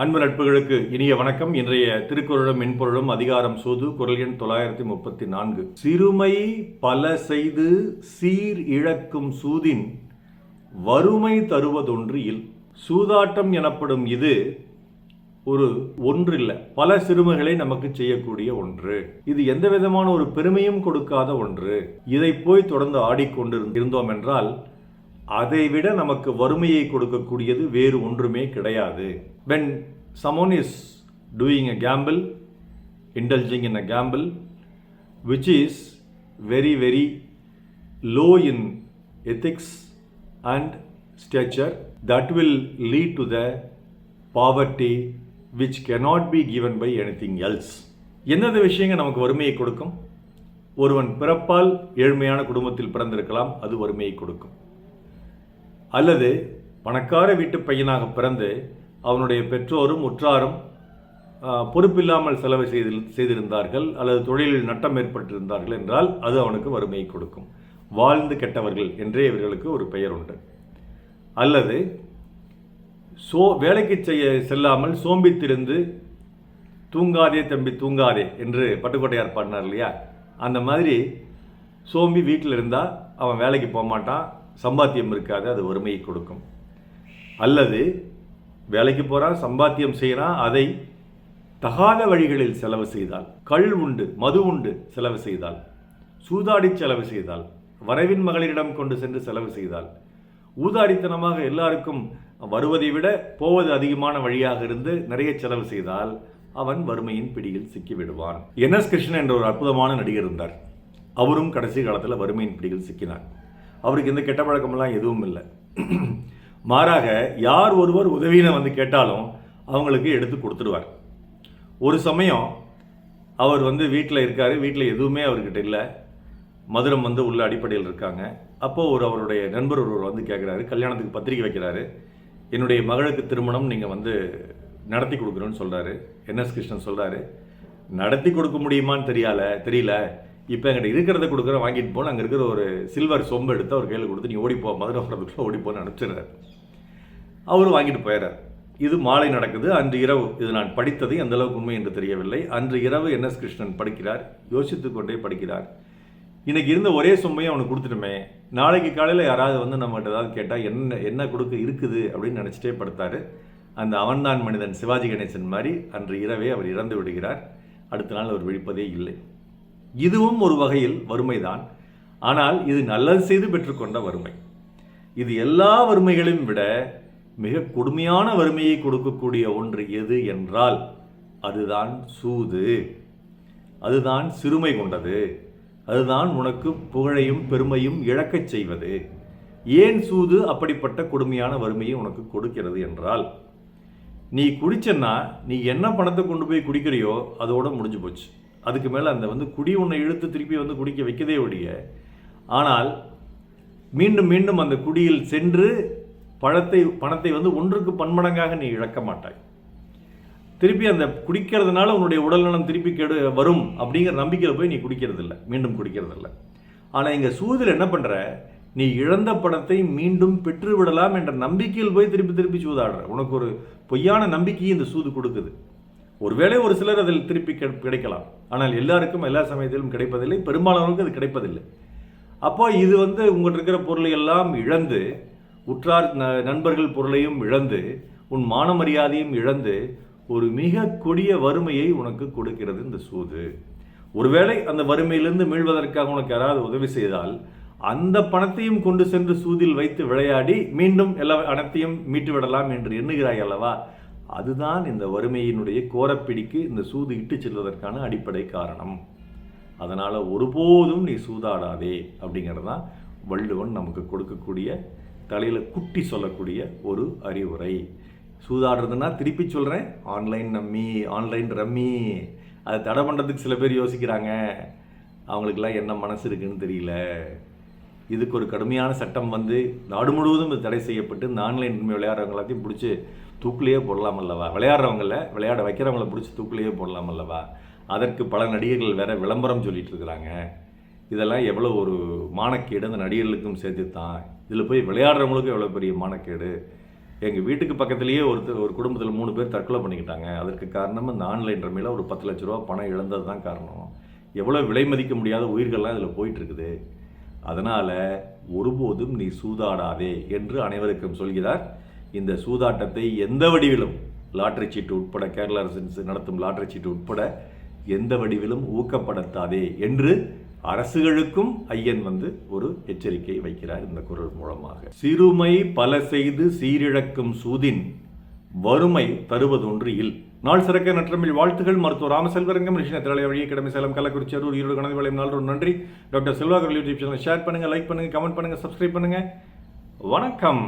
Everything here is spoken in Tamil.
அன்பு நட்புகளுக்கு இனிய வணக்கம். இன்றைய திருக்குறளும் மென்பொருளும் அதிகாரம் சூது குரல் எண் தொள்ளாயிரத்தி முப்பத்தி நான்கு. சிறுமை பல செய்து சீர் இழக்கும் சூதின் வறுமை தருவதொன்று இல். சூதாட்டம் எனப்படும் இது ஒரு ஒன்றில்ல. பல சிறுமைகளை நமக்கு செய்யக்கூடிய ஒன்று. இது எந்த விதமான ஒரு பெருமையும் கொடுக்காத ஒன்று. இதை போய் தொடர்ந்து ஆடிக்கொண்டு இருந்தோம் என்றால் அதை விட நமக்கு வறுமையை கொடுக்கக்கூடியது வேறு ஒன்றுமே கிடையாது when someone is doing a gamble indulging in a gamble which is very very low in ethics and stature that will lead to the poverty which cannot be given by anything else எந்தெந்த விஷயங்கள் நமக்கு வறுமையை கொடுக்கும் ஒருவன் பிறப்பால் ஏழ்மையான குடும்பத்தில் பிறந்திருக்கலாம் அது வறுமையை கொடுக்கும் அல்லது பணக்கார வீட்டு பையனாக பிறந்து அவனுடைய பெற்றோரும் உற்றாரும் பொறுப்பில்லாமல் செலவு செய்து செய்திருந்தார்கள் அல்லது தொழிலில் நட்டம் ஏற்பட்டிருந்தார்கள் என்றால் அது அவனுக்கு வறுமையை கொடுக்கும். வாழ்ந்து கெட்டவர்கள் என்றே இவர்களுக்கு ஒரு பெயர் உண்டு. அல்லது சோ வேலைக்கு செய்ய செல்லாமல் சோம்பித்திருந்து தூங்காதே தம்பி தூங்காதே என்று பட்டுக்கோட்டையார் பாடினார் இல்லையா? அந்த மாதிரி சோம்பி வீட்டில் இருந்தால் அவன் வேலைக்கு போக மாட்டான் சம்பாத்தியம் இருக்காது அது வறுமையை கொடுக்கும். அல்லது வேலைக்கு போகிறான் சம்பாத்தியம் செய்கிறான் அதை தகாத வழிகளில் செலவு செய்தால் கள் உண்டு மது உண்டு செலவு செய்தால் சூதாடி செலவு செய்தால் வரவின் மகளிரிடம் கொண்டு சென்று செலவு செய்தால் ஊதாடித்தனமாக எல்லாருக்கும் வருவதை விட போவது அதிகமான வழியாக இருந்து நிறைய செலவு செய்தால் அவன் வறுமையின் பிடியில் சிக்கிவிடுவான். என் எஸ் கிருஷ்ணன் என்ற ஒரு அற்புதமான நடிகர் இருந்தார். அவரும் கடைசி காலத்தில் வறுமையின் பிடியில் சிக்கினார். அவருக்கு இந்த கெட்ட பழக்கமெல்லாம் எதுவும் இல்லை. மாறாக யார் ஒருவர் உதவியினை வந்து கேட்டாலும் அவங்களுக்கு எடுத்து கொடுத்துடுவார். ஒரு சமயம் அவர் வந்து வீட்டில் இருக்கார் வீட்டில் எதுவுமே அவர்கிட்ட இல்லை. மதுரம் வந்து உள்ள அடிப்படையில் இருக்காங்க. அப்போது ஒரு அவருடைய நண்பர் ஒருவர் வந்து கேட்குறாரு கல்யாணத்துக்கு பத்திரிக்கை வைக்கிறாரு. என்னுடைய மகளுக்கு திருமணம் நீங்கள் வந்து நடத்தி கொடுக்குறோன்னு சொல்கிறாரு என்எஸ் கிருஷ்ணன் சொல்கிறாரு நடத்தி கொடுக்க முடியுமான்னு தெரியல தெரியல. இப்போ எங்கிட்ட இருக்கிறத கொடுக்குற வாங்கிட்டு போன அங்கே இருக்கிற ஒரு சில்வர் சொம்பு எடுத்து அவர் கையில் கொடுத்து நீ ஓடிப்போ மதுரை வரதுக்குள்ளே ஓடிப்போன்னு அனுப்பிச்சிடுறாரு. அவர் வாங்கிட்டு போயிடுறார் இது மாலை நடக்குது. அன்று இரவு இது நான் படித்தது எந்த அளவுக்கு உண்மை என்று தெரியவில்லை. அன்று இரவு என்எஸ் கிருஷ்ணன் படிக்கிறார் யோசித்து கொண்டே படிக்கிறார். இன்னைக்கு இருந்த ஒரே சொம்பையும் அவனுக்கு கொடுத்துட்டுமே நாளைக்கு காலையில் யாராவது வந்து நம்மகிட்ட ஏதாவது கேட்டால் என்ன என்ன கொடுக்க இருக்குது? அப்படின்னு நினச்சிட்டே படுத்தார். அந்த அவன்தான் மனிதன் சிவாஜி கணேசன் மாதிரி அன்று இரவே அவர் இறந்து விடுகிறார். அடுத்த நாள் அவர் விழிப்பதே இல்லை. இதுவும் ஒரு வகையில் வறுமைதான். ஆனால் இது நல்லது செய்து பெற்றுக்கொண்ட வறுமை. இது எல்லா வறுமைகளையும் விட மிக கொடுமையான வறுமையை கொடுக்கக்கூடிய ஒன்று எது என்றால் அதுதான் சூது. அதுதான் சிறுமை கொண்டது. அதுதான் உனக்கு புகழையும் பெருமையும் இழக்கச் செய்வது. ஏன் சூது அப்படிப்பட்ட கொடுமையான வறுமையை உனக்கு கொடுக்கிறது என்றால் நீ குடிச்சன்னா நீ என்ன பணத்தை கொண்டு போய் குடிக்கிறியோ அதோட முடிஞ்சு போச்சு. அதுக்கு மேலே அந்த வந்து குடி உன்னை இழுத்து திருப்பி வந்து குடிக்க வைக்கதே ஒழிய ஆனால் மீண்டும் மீண்டும் அந்த குடியில் சென்று பழத்தை பணத்தை வந்து ஒன்றுக்கு பன்மடங்காக நீ இழக்க மாட்டாய். திருப்பி அந்த குடிக்கிறதுனால உன்னுடைய உடல்நலம் திருப்பி கெடு வரும் அப்படிங்கிற நம்பிக்கையில் போய் நீ குடிக்கிறது இல்லை மீண்டும் குடிக்கிறது இல்லை ஆனால் இங்கே சூதில் என்ன பண்ணுற நீ இழந்த பணத்தை மீண்டும் பெற்று விடலாம் என்ற நம்பிக்கையில் போய் திருப்பி திருப்பி சூதாடுற. உனக்கு ஒரு பொய்யான நம்பிக்கையை இந்த சூது கொடுக்குது. ஒருவேளை ஒரு சிலர் அதில் திருப்பி கிடைக்கலாம். ஆனால் எல்லாருக்கும் எல்லா சமயத்திலும் கிடைப்பதில்லை. பெரும்பாலானவருக்கு அது கிடைப்பதில்லை. அப்போ இது வந்து உங்கள்கிட்ட இருக்கிற பொருளை எல்லாம் இழந்து உற்றார் ந- நண்பர்கள் பொருளையும் இழந்து உன் மான மரியாதையும் இழந்து ஒரு மிக கொடிய வறுமையை உனக்கு கொடுக்கிறது இந்த சூது. ஒருவேளை அந்த வறுமையிலிருந்து மீள்வதற்காக உனக்கு யாராவது உதவி செய்தால் அந்த பணத்தையும் கொண்டு சென்று சூதில் வைத்து விளையாடி மீண்டும் எல்லா அனைத்தையும் மீட்டு விடலாம் என்று எண்ணுகிறாய் அல்லவா? அதுதான் இந்த வறுமையினுடைய கோரப்பிடிக்கு இந்த சூது இட்டு செல்வதற்கான அடிப்படை காரணம். அதனால் ஒருபோதும் நீ சூதாடாதே அப்படிங்கிறது தான் வள்ளுவன் நமக்கு கொடுக்கக்கூடிய தலையில் குட்டி சொல்லக்கூடிய ஒரு அறிவுரை. சூதாடுறதுன்னா திருப்பி சொல்கிறேன் ஆன்லைன் நம்மி ஆன்லைன் ரம்மி. அதை தடை பண்ணுறதுக்கு சில பேர் யோசிக்கிறாங்க. அவங்களுக்கெல்லாம் என்ன மனசு இருக்குன்னு தெரியல. இதுக்கு ஒரு கடுமையான சட்டம் வந்து நாடு முழுவதும் இது தடை செய்யப்பட்டு இந்த ஆன்லைன் விளையாடுறவங்க எல்லாத்தையும் பிடிச்சி தூக்கிலேயே போடலாம் அல்லவா? விளையாடுறவங்கள விளையாட வைக்கிறவங்கள பிடிச்சி தூக்குலேயே போடலாம் அல்லவா? அதற்கு பல நடிகர்கள் வேற விளம்பரம் சொல்லிட்டு இருக்கிறாங்க. இதெல்லாம் எவ்வளோ ஒரு மானக்கேடு. அந்த நடிகர்களுக்கும் சேர்த்து தான் இதில் போய் விளையாடுறவங்களுக்கும் எவ்வளோ பெரிய மானக்கேடு. எங்கள் வீட்டுக்கு பக்கத்துலேயே ஒருத்தர் ஒரு குடும்பத்தில் மூணு பேர் தற்கொலை பண்ணிக்கிட்டாங்க. அதற்கு காரணம் இந்த ஆன்லைன் ரம்மையில் ஒரு பத்து லட்ச ரூபா பணம் இழந்தது தான் காரணம். எவ்வளோ விலை மதிக்க முடியாத உயிர்கள்லாம் இதில் போயிட்டுருக்குது. அதனால் ஒருபோதும் நீ சூதாடாதே என்று அனைவருக்கும் சொல்கிறார் இந்த சூதாட்டத்தை எந்த வடிவிலும் லாட்ரி சீட்டு உட்பட கேரள அரசு நடத்தும் லாட்ரி சீட்டு உட்பட எந்த வடிவிலும் ஊக்கப்படுத்தாதே என்று அரசுகளுக்கும் ஐயன் வந்து ஒரு எச்சரிக்கை வைக்கிறார் இந்த குரல் மூலமாக. சிறுமை பல செய்து சீரிழக்கும் சூதின் வறுமை தருவதொன்று இல். நாள் சிறக்க நற்றமிழ் வாழ்த்துகள் மருத்துவ ராமசெல்வரங்கம் ரிஷின திரளை வழியை கிடமை சேலம் கள்ளக்குறிச்சி அரூர் ஈரோடு கணக்கு வளையம் நாள் நன்றி. Doctor Selvakar YouTube channel share பண்ணுங்கள் லைக் பண்ணுங்கள் கமெண்ட் பண்ணுங்கள் சப்ஸ்கிரைப் பண்ணுங்கள் வணக்கம்.